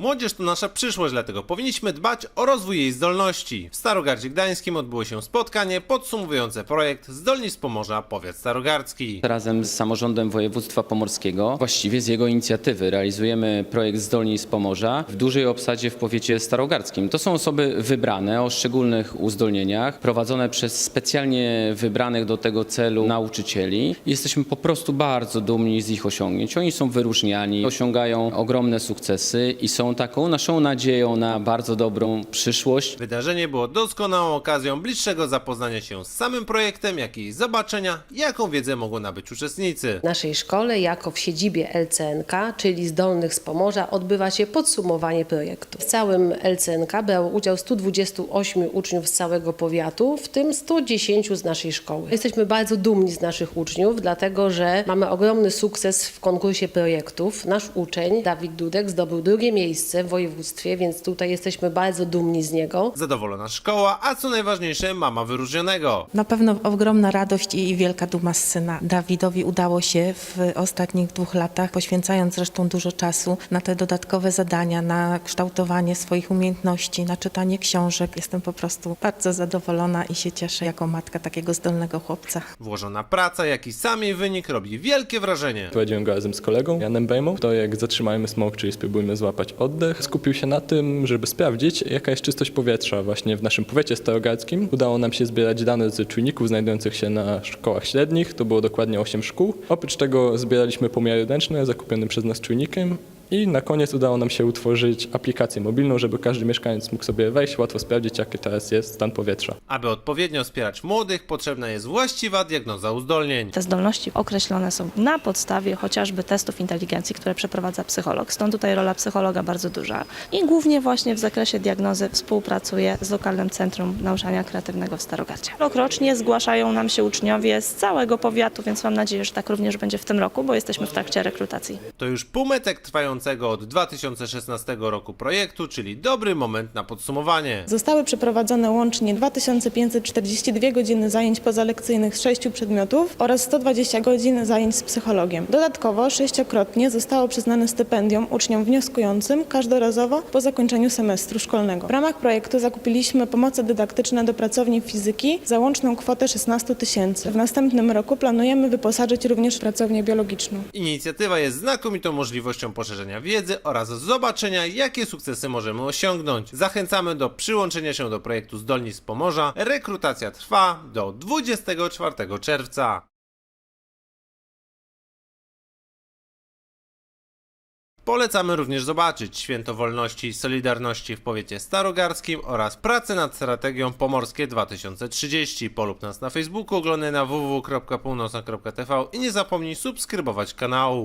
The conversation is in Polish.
Młodzież to nasza przyszłość, dlatego powinniśmy dbać o rozwój jej zdolności. W Starogardzie Gdańskim odbyło się spotkanie podsumowujące projekt Zdolni z Pomorza Powiat Starogardzki. Razem z samorządem województwa pomorskiego, właściwie z jego inicjatywy, realizujemy projekt Zdolni z Pomorza w dużej obsadzie w powiecie starogardzkim. To są osoby wybrane o szczególnych uzdolnieniach, prowadzone przez specjalnie wybranych do tego celu nauczycieli. Jesteśmy po prostu bardzo dumni z ich osiągnięć. Oni są wyróżniani, osiągają ogromne sukcesy i są taką naszą nadzieją na bardzo dobrą przyszłość. Wydarzenie było doskonałą okazją bliższego zapoznania się z samym projektem, jak i zobaczenia, jaką wiedzę mogą nabyć uczestnicy. W naszej szkole, jako w siedzibie LCNK, czyli Zdolnych z Pomorza, odbywa się podsumowanie projektu. W całym LCNK brało udział 128 uczniów z całego powiatu, w tym 110 z naszej szkoły. Jesteśmy bardzo dumni z naszych uczniów, dlatego że mamy ogromny sukces w konkursie projektów. Nasz uczeń, Dawid Dudek, zdobył drugie miejsce w województwie, więc tutaj jesteśmy bardzo dumni z niego. Zadowolona szkoła, a co najważniejsze, mama wyróżnionego. Na pewno ogromna radość i wielka duma z syna. Dawidowi udało się w ostatnich dwóch latach, poświęcając zresztą dużo czasu na te dodatkowe zadania, na kształtowanie swoich umiejętności, na czytanie książek. Jestem po prostu bardzo zadowolona i się cieszę jako matka takiego zdolnego chłopca. Włożona praca, jak i sam jej wynik robi wielkie wrażenie. Prowadziłem go razem z kolegą Janem Bejmą. To jak zatrzymajmy smog, czyli spróbujmy złapać oddech, skupił się na tym, żeby sprawdzić, jaka jest czystość powietrza właśnie w naszym powiecie starogardzkim. Udało nam się zbierać dane z czujników znajdujących się na szkołach średnich. To było dokładnie 8 szkół. Oprócz tego zbieraliśmy pomiary ręczne zakupionym przez nas czujnikiem. I na koniec udało nam się utworzyć aplikację mobilną, żeby każdy mieszkaniec mógł sobie wejść, łatwo sprawdzić, jaki teraz jest stan powietrza. Aby odpowiednio wspierać młodych, potrzebna jest właściwa diagnoza uzdolnień. Te zdolności określone są na podstawie chociażby testów inteligencji, które przeprowadza psycholog. Stąd tutaj rola psychologa bardzo duża. I głównie właśnie w zakresie diagnozy współpracuje z lokalnym Centrum Nauczania Kreatywnego w Starogardzie. Rokrocznie zgłaszają nam się uczniowie z całego powiatu, więc mam nadzieję, że tak również będzie w tym roku, bo jesteśmy w trakcie rekrutacji. To już półmetek trwającego od 2016 roku projektu, czyli dobry moment na podsumowanie. Zostały przeprowadzone łącznie 2542 godziny zajęć pozalekcyjnych z sześciu przedmiotów oraz 120 godzin zajęć z psychologiem. Dodatkowo sześciokrotnie zostało przyznane stypendium uczniom wnioskującym każdorazowo po zakończeniu semestru szkolnego. W ramach projektu zakupiliśmy pomoce dydaktyczne do pracowni fizyki za łączną kwotę 16 tysięcy. W następnym roku planujemy wyposażyć również pracownię biologiczną. Inicjatywa jest znakomitą możliwością wiedzy oraz zobaczenia, jakie sukcesy możemy osiągnąć. Zachęcamy do przyłączenia się do projektu Zdolni z Pomorza. Rekrutacja trwa do 24 czerwca. Polecamy również zobaczyć Święto Wolności i Solidarności w powiecie starogarskim oraz pracę nad strategią Pomorskie 2030. Polub nas na Facebooku, oglądaj na www.północna.tv i nie zapomnij subskrybować kanału.